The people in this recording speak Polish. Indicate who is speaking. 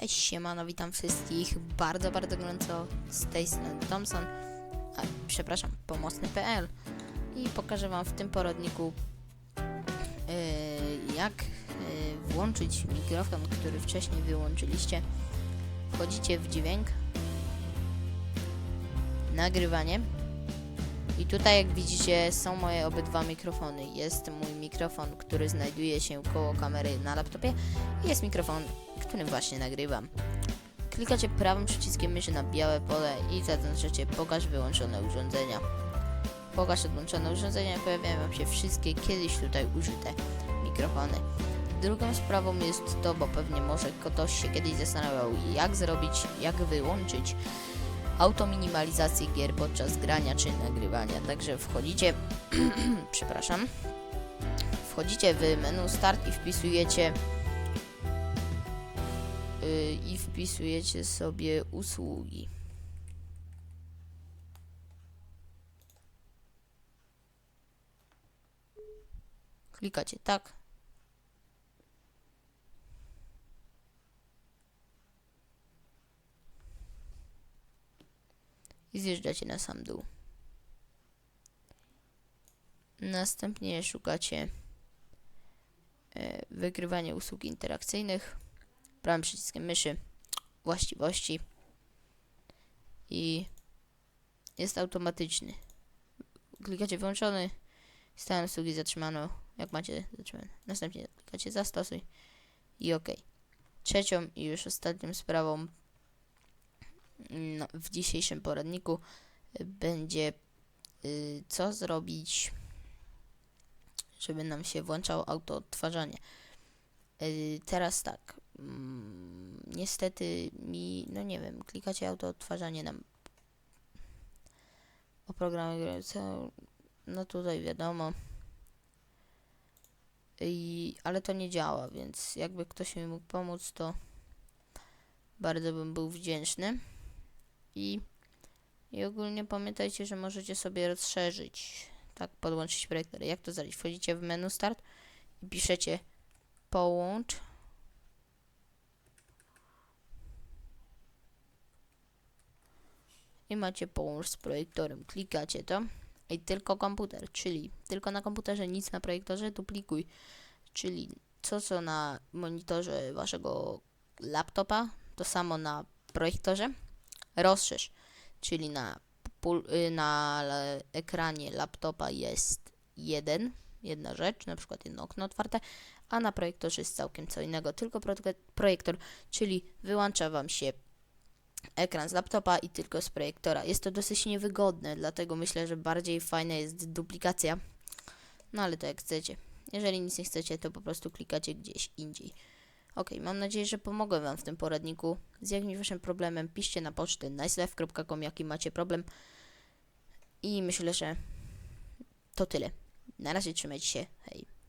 Speaker 1: Cześć, siemano, witam wszystkich. Bardzo, bardzo gorąco. Z tej strony Thompson, a, przepraszam, pomocny.pl i pokażę Wam w tym poradniku yy, jak yy, włączyć mikrofon, który wcześniej wyłączyliście. Wchodzicie w dźwięk, nagrywanie i tutaj jak widzicie są moje obydwa mikrofony. Jest mój mikrofon, który znajduje się koło kamery na laptopie i jest mikrofon, którym właśnie nagrywam. Klikacie prawym przyciskiem myszy na białe pole i zaznaczacie pokaż wyłączone urządzenia. Pokaż odłączone urządzenia, pojawiają Wam się wszystkie kiedyś tutaj użyte mikrofony. Drugą sprawą jest to, bo pewnie może ktoś się kiedyś zastanawiał jak zrobić, jak wyłączyć autominimalizację gier podczas grania czy nagrywania. Także wchodzicie, przepraszam, wchodzicie w menu Start i wpisujecie yy, i wpisujecie sobie usługi. Klikacie tak. I zjeżdżacie na sam dół. Następnie szukacie e, wykrywanie usług interakcyjnych prawym przyciskiem myszy właściwości i jest automatyczny. Klikacie wyłączony, stan usługi zatrzymano, jak macie zatrzymane. Następnie klikacie zastosuj i OK. Trzecią i już ostatnią sprawą w dzisiejszym poradniku y, będzie y, co zrobić, żeby nam się włączało auto odtwarzanie. Y, teraz tak, mm, niestety mi, no nie wiem, klikacie auto odtwarzanie nam oprogramowanie, no tutaj wiadomo. I, ale to nie działa, więc jakby ktoś mi mógł pomóc, to bardzo bym był wdzięczny. I, I ogólnie pamiętajcie, że możecie sobie rozszerzyć, tak, podłączyć projektory. Jak to zrobić? Wchodzicie w menu Start i piszecie połącz i macie połącz z projektorem. Klikacie to i tylko komputer, czyli tylko na komputerze, nic na projektorze, duplikuj, czyli co co na monitorze waszego laptopa, to samo na projektorze, rozszerz, czyli na, y, na ekranie laptopa jest jeden, jedna rzecz, na przykład jedno okno otwarte, a na projektorze jest całkiem co innego, tylko projektor, czyli wyłącza Wam się ekran z laptopa i tylko z projektora. Jest to dosyć niewygodne, dlatego myślę, że bardziej fajna jest duplikacja, no ale to jak chcecie. Jeżeli nic nie chcecie, to po prostu klikacie gdzieś indziej. Ok, mam nadzieję, że pomogłem Wam w tym poradniku. Z jakimś Waszym problemem piszcie na pocztę nicelife.com, jaki macie problem. I myślę, że to tyle. Na razie trzymajcie się. Hej.